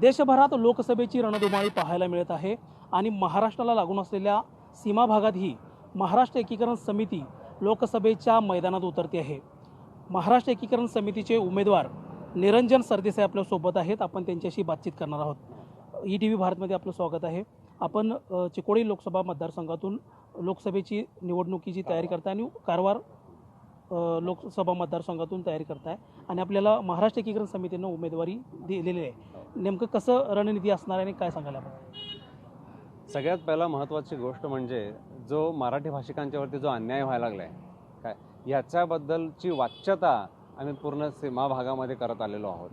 देशभरात लोकसभेची रणधुमाळी पाहायला मिळत आहे आणि महाराष्ट्राला लागून असलेल्या सीमा भागातही महाराष्ट्र एकीकरण समिती लोकसभेच्या मैदानात उतरते आहे. महाराष्ट्र एकीकरण समितीचे उमेदवार निरंजन सरदेसाई आपल्यासोबत आहेत. आपण त्यांच्याशी बातचीत करणार आहोत. ई टी व्ही भारतमध्ये आपलं स्वागत आहे. आपण चिकोडी लोकसभा मतदारसंघातून लोकसभेची निवडणुकीची तयारी करताय आणि कारवार लोकसभा मतदारसंघातून तयारी करताय आणि आपल्याला महाराष्ट्र एकीकरण समितीनं उमेदवारी दिलेली आहे. नेमकं कसं रणनीती असणार आहे आणि काय सांगायला आपण? सगळ्यात पहिला महत्त्वाची गोष्ट म्हणजे जो मराठी भाषिकांच्यावरती जो अन्याय व्हायला लागला आहे काय? याच्याबद्दलची वाच्यता आम्ही पूर्ण सीमा भागामध्ये करत आलेलो आहोत.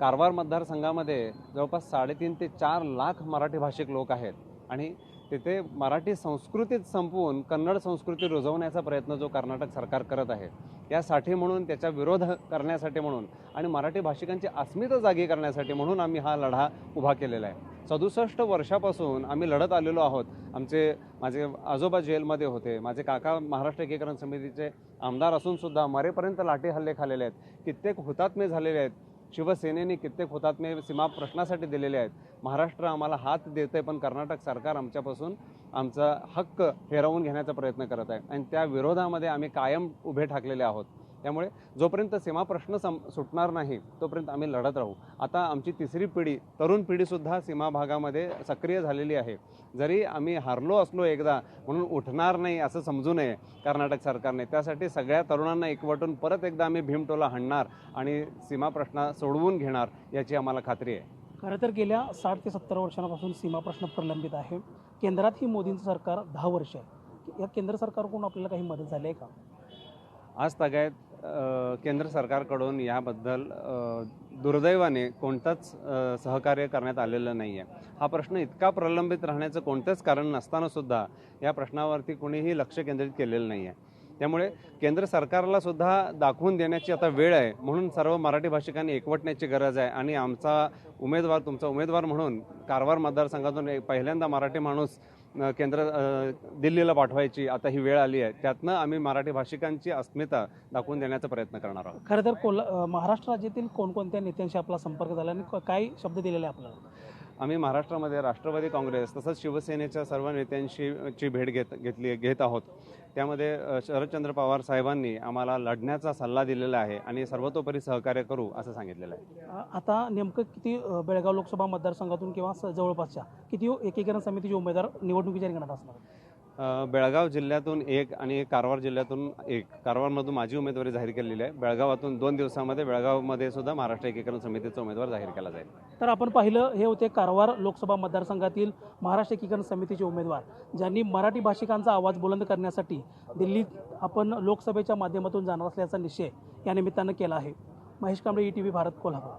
कारवार मतदारसंघामध्ये जवळपास साडेतीन ते चार लाख मराठी भाषिक लोक आहेत आणि तिथे मराठी संस्कृतीत संपवून कन्नड संस्कृती रुजवण्याचा प्रयत्न जो कर्नाटक सरकार करत आहे यासाठी म्हणून त्याचा विरोध करण्यासाठी म्हणून आणि मराठी भाषिकांची अस्मिता जागी करण्यासाठी म्हणून आम्ही हा लढा उभा केलेला आहे. सदुसष्ट वर्षापासून आम्ही लढत आलेलो आहोत. आमचे माझे आजोबा जेलमध्ये होते. माझे काका महाराष्ट्र एकीकरण समितीचे आमदार असूनसुद्धा मरेपर्यंत लाठी हल्ले खालेले आहेत. कित्येक हुतात्मे झालेले आहेत. शिवसेनेने कित्येक हुतात्मे सीमा प्रश्नासाठी दिलेले आहेत. महाराष्ट्र आम्हाला हात देत आहे पण कर्नाटक सरकार आमच्यापासून आमचा हक्क हिरावून घेण्याचा प्रयत्न करत आहे. आणि त्या विरोधामध्ये आम्ही कायम उभे ठाकलेले आहोत. त्यामुळे जोपर्यंत सीमा प्रश्न सम सुटणार नाही तोपर्यंत आम्ही लढत राहू. आता आमची तिसरी पिढी तरुण पिढीसुद्धा सीमा भागामध्ये सक्रिय झालेली आहे. जरी आम्ही हारलो असलो एकदा म्हणून उठणार नाही असं समजू नये कर्नाटक सरकारने. त्यासाठी सगळ्या तरुणांना एकवटून परत एकदा आम्ही भीमटोला हाणणार आणि सीमा प्रश्न सोडवून घेणार याची आम्हाला खात्री आहे. खरं तर गेल्या साठ ते सत्तर वर्षांपासून सीमा प्रश्न प्रलंबित आहे. केंद्रातही मोदींचं सरकार दहा वर्ष आहे. या केंद्र सरकारकडून आपल्याला काही मदत झाली आहे का? आज तगायत केंद्र सरकारकडून याबद्दल दुर्दैवाने कोणतंच सहकार्य करण्यात आलेलं नाही आहे हा प्रश्न इतका प्रलंबित राहण्याचं कोणतंच कारण नसतानासुद्धा या प्रश्नावरती कोणीही लक्ष केंद्रित केलेलं नाही आहे त्यामुळे केंद्र सरकारला सुद्धा दाखवून देण्याची आता वेळ आहे. म्हणून सर्व मराठी भाषिकांनी एकवटण्याची गरज आहे. आणि आमचा उमेदवार तुमचा उमेदवार म्हणून कारवार मतदारसंघातून एक पहिल्यांदा मराठी माणूस केंद्र दिल्लीला पाठवायची. आता ही वेळ आली आहे. त्यातनं आम्ही मराठी भाषिकांची अस्मिता दाखवून देण्याचा प्रयत्न करणार आहोत. खरं तर कोल्हा अं, महाराष्ट्र राज्यातील कोणकोणत्या नेत्यांशी आपला संपर्क झाला आणि काय शब्द दिलेले आहे आपल्याला? आम्ही महाराष्ट्रामध्ये राष्ट्रवादी काँग्रेस तसंच शिवसेनेच्या सर्व नेत्यांशी ची भेट घेत घेतली घेत आहोत. त्यामध्ये शरदचंद्र पवार साहेबांनी आम्हाला लढण्याचा सल्ला दिलेला आहे आणि सर्वतोपरी सहकार्य करू असं सांगितलेलं आहे. आता नेमकं किती बेळगाव लोकसभा मतदारसंघातून किंवा जवळपासच्या किती एकीकरण समितीचे उमेदवार निवडणुकीच्या रिंगणात असणार बेळगाव जिल्ह्यातून एक आणि कारवार जिल्ह्यातून एक. कारवारमधून माझी उमेदवारी जाहीर केलेली आहे. बेळगावातून दोन दिवसामध्ये बेळगावमध्ये सुद्धा महाराष्ट्र एकीकरण समितीचा उमेदवार जाहीर केला जाईल. तर आपण पाहिलं हे होते कारवार लोकसभा मतदारसंघातील महाराष्ट्र एकीकरण समितीचे उमेदवार ज्यांनी मराठी भाषिकांचा आवाज बुलंद करण्यासाठी दिल्लीत आपण लोकसभेच्या माध्यमातून जाणार असल्याचा निश्चय या निमित्तानं केला आहे. Mahesh Kamble E T V Bharat Kolhapur.